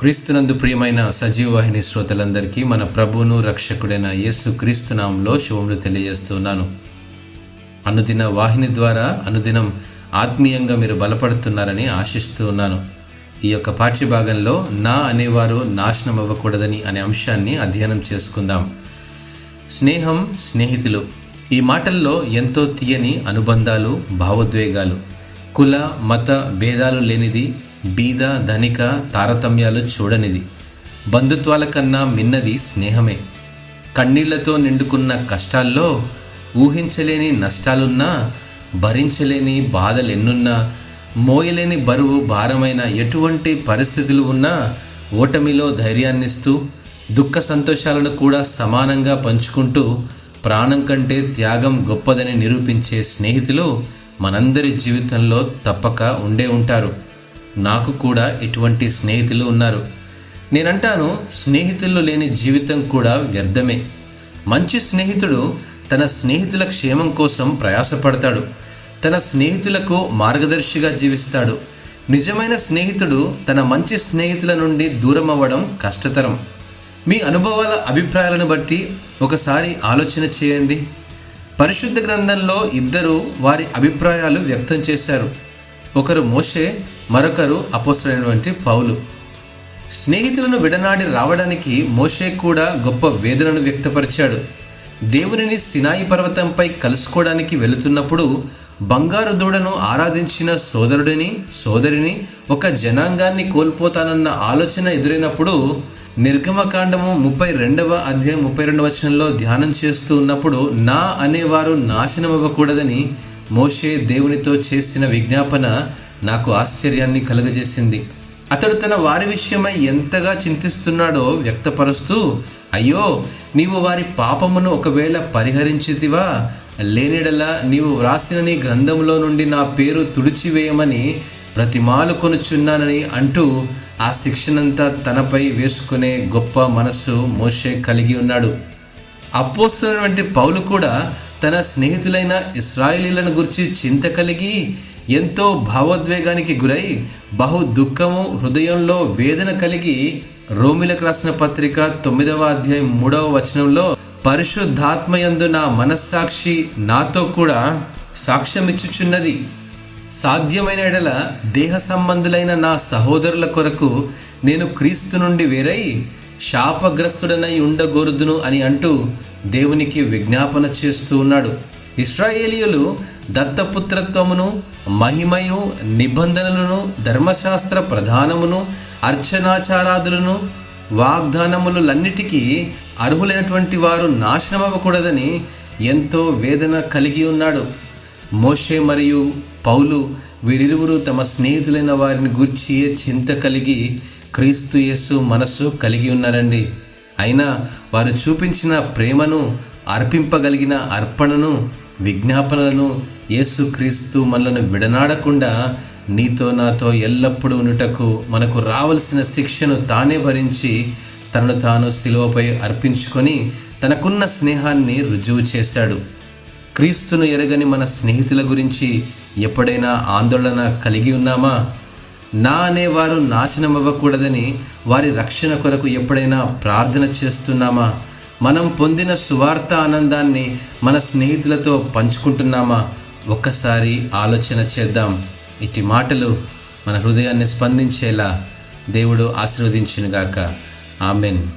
క్రీస్తునందు ప్రియమైన సజీవ వాహిని శ్రోతలందరికీ మన ప్రభువును రక్షకుడైన యేసు క్రీస్తునామంలో శుభములు తెలియజేస్తున్నాను. అనుదిన వాహిని ద్వారా అనుదినం ఆత్మీయంగా మీరు బలపడుతున్నారని ఆశిస్తూ ఉన్నాను. ఈ యొక్క పాఠ్యభాగంలో నా అనేవారు నాశనం అవ్వకూడదని అనే అంశాన్ని అధ్యయనం చేసుకుందాం. స్నేహం స్నేహితులు. ఈ మాటల్లో ఎంతో తీయని అనుబంధాలు భావోద్వేగాలు. కుల మత భేదాలు లేనిది బీద ధనిక తారతమ్యాలు చూడనిది. బంధుత్వాల కన్నా మిన్నది స్నేహమే. కన్నీళ్ళతో నిండుకున్న కష్టాల్లో ఊహించలేని నష్టాలున్నా భరించలేని బాధలెన్నున్నా మోయలేని బరువు భారమైన ఎటువంటి పరిస్థితులు ఉన్నా ఓటమిలో ధైర్యాన్నిస్తూ దుఃఖ సంతోషాలను కూడా సమానంగా పంచుకుంటూ ప్రాణం కంటే త్యాగం గొప్పదని నిరూపించే స్నేహితులు మనందరి జీవితంలో తప్పక ఉండే ఉంటారు. నాకు కూడా ఇటువంటి స్నేహితులు ఉన్నారు. నేనంటాను స్నేహితులు లేని జీవితం కూడా వ్యర్థమే. మంచి స్నేహితుడు తన స్నేహితుల క్షేమం కోసం ప్రయాసపడతాడు. తన స్నేహితులకు మార్గదర్శిగా జీవిస్తాడు. నిజమైన స్నేహితుడు తన మంచి స్నేహితుల నుండి దూరం అవ్వడం కష్టతరం. మీ అనుభవాల అభిప్రాయాలను బట్టి ఒకసారి ఆలోచన చేయండి. పరిశుద్ధ గ్రంథంలో ఇద్దరు వారి అభిప్రాయాలు వ్యక్తం చేశారు. ఒకరు మోషే మరొకరు అపోసరైనటువంటి పౌలు. స్నేహితులను విడనాడి రావడానికి మోషే కూడా గొప్ప వేదనను వ్యక్తపరిచాడు. దేవునిని సినాయి పర్వతంపై కలుసుకోవడానికి వెళుతున్నప్పుడు బంగారు దూడను ఆరాధించిన సోదరుడిని సోదరిని ఒక జనాంగాన్ని కోల్పోతానన్న ఆలోచన ఎదురైనప్పుడు నిర్గమకాండము ముప్పై రెండవ అధ్యాయం ముప్పై రెండవ వచనంలో ధ్యానం చేస్తూ ఉన్నప్పుడు నా అనేవారు నాశనం ఇవ్వకూడదని మోషే దేవునితో చేసిన విజ్ఞాపన నాకు ఆశ్చర్యాన్ని కలుగజేసింది. అతడు తన వారి విషయమై ఎంతగా చింతిస్తున్నాడో వ్యక్తపరుస్తూ అయ్యో నీవు వారి పాపమును ఒకవేళ పరిహరించితివా? లేనిడలా నీవు వ్రాసిన నీ గ్రంథంలో నుండి నా పేరు తుడిచివేయమని ప్రతిమాలు కొనుచున్నానని అంటూ ఆ శిక్షణంతా తనపై వేసుకునే గొప్ప మనస్సు మోషే కలిగి ఉన్నాడు. అపోస్తున్నటువంటి పౌలు కూడా తన స్నేహితులైన ఇస్రాయిలీలను గురించి చింత కలిగి ఎంతో భావోద్వేగానికి గురై బహు దుఃఖము హృదయంలో వేదన కలిగి రోమిలకు రాసిన పత్రిక తొమ్మిదవ అధ్యాయం మూడవ వచనంలో పరిశుద్ధాత్మయందు నా మనస్సాక్షి నాతో కూడా సాక్ష్యమిచ్చుచున్నది. సాధ్యమైన ఎడల దేహ సంబంధులైన నా సహోదరుల కొరకు నేను క్రీస్తు నుండి వేరై శాపగ్రస్తుడనై ఉండగోరుదును అని అంటూ దేవునికి విజ్ఞాపన చేస్తూ ఉన్నాడు. ఇస్రాయేలీయులు దత్తపుత్రత్వమును మహిమయు నిబంధనలను ధర్మశాస్త్ర ప్రధానమును అర్చనాచారాదులను వాగ్దానములన్నిటికీ అర్హులైనటువంటి వారు నాశనమవ్వకూడదని ఎంతో వేదన కలిగి ఉన్నాడు. మోషే మరియు పౌలు వీరిరువురు తమ స్నేహితులైన వారిని గూర్చి చింత కలిగి క్రీస్తు యేసు మనస్సు కలిగి ఉన్నారండి. అయినా వారు చూపించిన ప్రేమను అర్పింపగలిగిన అర్పణను విజ్ఞాపనలను యేసుక్రీస్తు మనలను విడనాడకుండా నీతో నాతో ఎల్లప్పుడూ ఉండుటకు మనకు రావలసిన శిక్షను తానే భరించి తనను తాను శిలువపై అర్పించుకొని తనకున్న స్నేహాన్ని రుజువు చేశాడు. క్రీస్తును ఎరగని మన స్నేహితుల గురించి ఎప్పుడైనా ఆందోళన కలిగి ఉన్నామా? నా అనేవారు నాశనం అవ్వకూడదని వారి రక్షణ కొరకు ఎప్పుడైనా ప్రార్థన చేస్తున్నామా? మనం పొందిన సువార్త ఆనందాన్ని మన స్నేహితులతో పంచుకుంటున్నామా? ఒక్కసారి ఆలోచన చేద్దాం. ఇటు మాటలు మన హృదయాన్ని స్పందించేలా దేవుడు ఆశీర్వదించునుగాక. ఆమెన్.